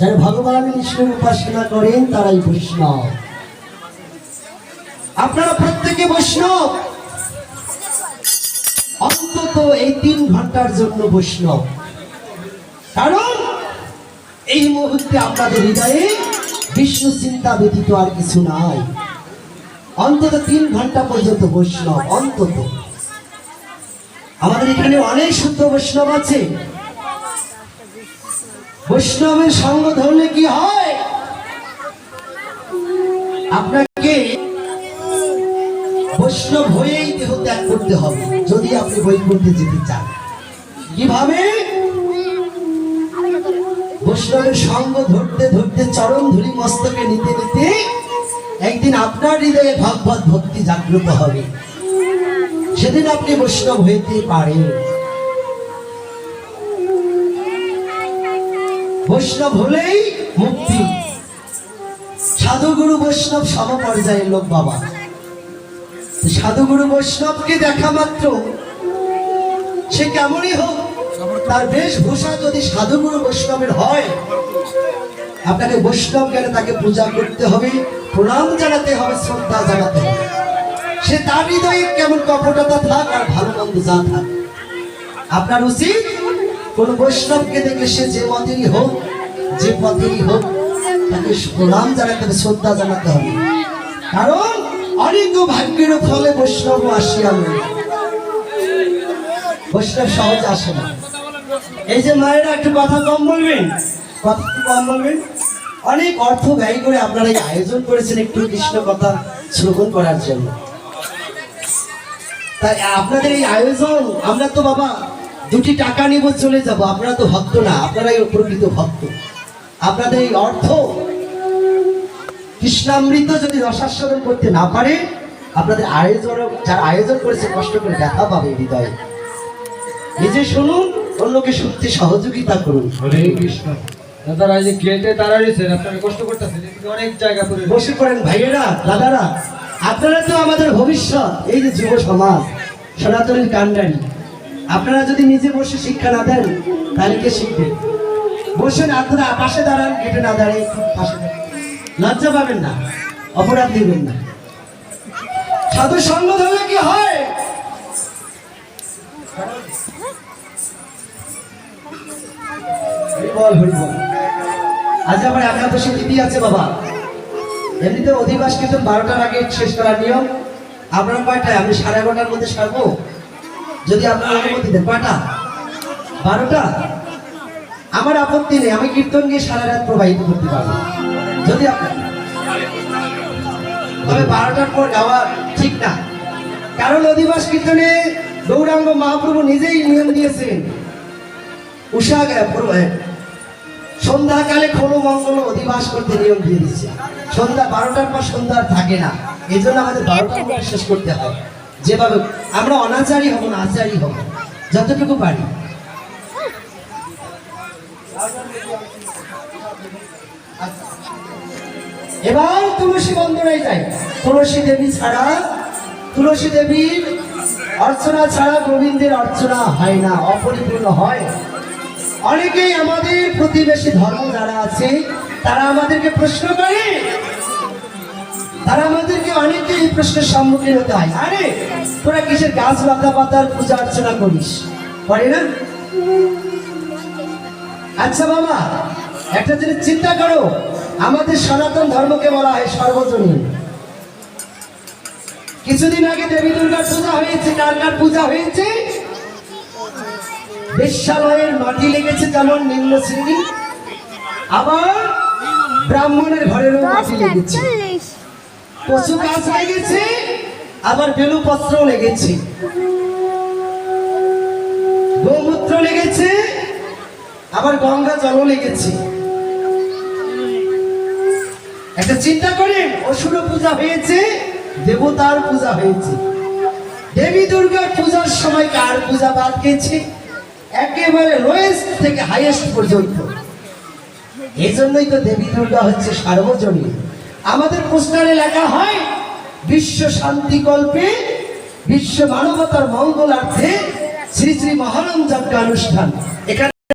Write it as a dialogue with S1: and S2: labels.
S1: যারা ভগবান বিষ্ণুর উপাসনা করেন, তারাই বৈষ্ণব। আপনারা প্রত্যেকে বৈষ্ণব? অন্তত এই তিন ঘণ্টার জন্য বৈষ্ণব। কারণ এই মুহূর্তে আপনাদের হৃদয়ে বিষ্ণু চিন্তা ব্যতীত আর কিছু নাই। অন্তত তিন ঘণ্টা পর্যন্ত বৈষ্ণব, অন্তত। আমাদের এখানে অনেক শুদ্ধ বৈষ্ণব আছে। বৈষ্ণবের সঙ্গ ধরলে কি হয়? আপনাকে বৈষ্ণব হয়েই দেহ ত্যাগ করতে হবে, যদি আপনি করতে যেতে চান। কীভাবে? বৈষ্ণবের সঙ্গ ধরতে ধরতে চরণ ধুলি মস্তকে নিতে নিতে একদিন আপনার হৃদয়ে ভগবত ভক্তি জাগ্রত হবে। সেদিন আপনি বৈষ্ণব হইতে পারেন। বৈষ্ণব হলেই মুক্তি। সাধুগুরু বৈষ্ণব সমপর্যায়ের লোক বাবা। সাধুগুরু বৈষ্ণবকে দেখা মাত্র। সে কেমনই হোক, তার বেশভূষা যদি সাধুগুরু বৈষ্ণবের হয়, আপনাকে বৈষ্ণব জ্ঞানে তাকে পূজা করতে হবে, প্রণাম জানাতে হবে, শ্রদ্ধা জানাতে হবে। সে তার হৃদয়ে কেমন কপটতা থাক আর ভালো মন্দ যা থাক। আপনার উচিত কোন বৈষ্ণবকে দেখলে সে যে মতেরই হোক, যে পথেরই হোক, তাকে প্রণাম জানাতে হবে, শ্রদ্ধা জানাতে হবে। কারণ অনেক ভাগ্যের ফলে বৈষ্ণব মেলে। বৈষ্ণব সহজে আসে না। এই যে মায়েরা একটু কথা কম বলবেন, কথা কম বলবেন। অনেক অর্থ ব্যয় করে আপনারা এই আয়োজন করেছেন একটু কৃষ্ণ কথা শ্রবণ করার জন্য। তাই আপনাদের এই আয়োজন, আমরা তো বাবা দুটি টাকা নিব চলে যাব। আপনারা তো ভক্ত না আপনারাই প্রকৃত ভক্ত। আপনাদের এই অর্থ কৃষ্ণামৃত যদি রসাস্বাদন করতে না পারে আপনাদের আয়োজন যারা আয়োজন করেছে কষ্ট করে দেখা পাবে হৃদয়ে। নিজে শুনুন অন্যকে শুনতে সহযোগিতা করুন।
S2: হরে কৃষ্ণ। দাদারা যে গেটে তারা রয়েছেন আপনারা কষ্ট করতেছেন অনেক জায়গা করে
S1: বসে পড়েন ভাইয়েরা দাদারা। আপনারা তো আমাদের ভবিষ্যৎ এই যে যুব সমাজ সনাতনীর কান্ডারি আপনারা যদি নিজে বসে শিক্ষা না দেন, তাহলে কে শিখবে? বসেন আপনারা পাশে দাঁড়ান গেটে না দাঁড়িয়ে। লজ্জা পাবেন না, অপরাধ দিবেন না। সাধু সঙ্গ ধরলে কি হয়? আজ আমার একাদশী তিথি আছে বাবা। এমনিতে অধিবাস কিন্তু বারোটার আগে শেষ করার নিয়ম। আপনার কয়টায়? আমি সাড়ে এগারোটার মধ্যে সারবো? যদি আপনার অনুমতি দেন কয়টা? বারোটা? আমার আপত্তি নেই আমি কীর্তন গিয়ে সারা রাত প্রবাহিত করতে পারব। যদি আপনার তবে বারোটার পর যাওয়া ঠিক না। কারণ অধিবাস কীর্তনে গৌরাঙ্গ মহাপ্রভু নিজেই নিয়ম দিয়েছেন। উষা সন্ধ্যাকালে কোনো মঙ্গল অধিবাস করতে নিয়ম দিয়ে দিচ্ছে। সন্ধ্যা বারোটার পর সন্ধ্যা থাকে না। এই জন্য আমাদের বারোটার মধ্যে শেষ করতে হয়। যেভাবে আমরা অনাচারী হব না আচারী হব, যতটুকু পারি। এবার তুলসী বন্দনায় যাই। তুলসী দেবী ছাড়া, তুলসী দেবীর অর্চনা ছাড়া গোবিন্দের অর্চনা হয় না, অপরিপূর্ণ হয়। অনেকেই আমাদের প্রতিবেশী ধর্ম যারা আছে, তারা আমাদেরকে প্রশ্ন করে তারা আমাদেরকে অনেকে এই প্রশ্নের সম্মুখীন হতে হয়। আরে, তোরা কিসের গাছ লতা পাতার পূজা অর্চনা করিস? করে না? আচ্ছা বাবা, একটা জিনিস চিন্তা করো। আমাদের সনাতন ধর্মকে বলা হয় সর্বজনীন। কিছুদিন আগে দেবী দুর্গার পূজা হয়েছে। কার কার পূজা হয়েছে? বেশ্যালয়ের মাটি লেগেছে যেমন নিম্ন শ্রেণি, আবার ব্রাহ্মণের ঘরেরও মাটি লেগেছে। কচু গাছ লেগেছে আবার বেলুপত্র লেগেছে। গোমূত্র লেগেছে, আবার গঙ্গা জলও লেগেছে। একটা চিন্তা করেন অসুর পূজা হয়েছে, দেবতার পূজা হয়েছে। দেবী দুর্গার পূজার সময় কার পূজা বাদ গেছে? একেবারে লোয়েস্ট থেকে হাইয়েস্ট পর্যন্ত। এই জন্যই তো দেবী দুর্গা হচ্ছে সার্বজনীন। আমাদের পোস্টারে লেখা হয়, বিশ্ব শান্তি কল্পে, বিশ্ব মানবতার মঙ্গলার্থে শ্রী শ্রী মহানম যাত্রা অনুষ্ঠান। এখানে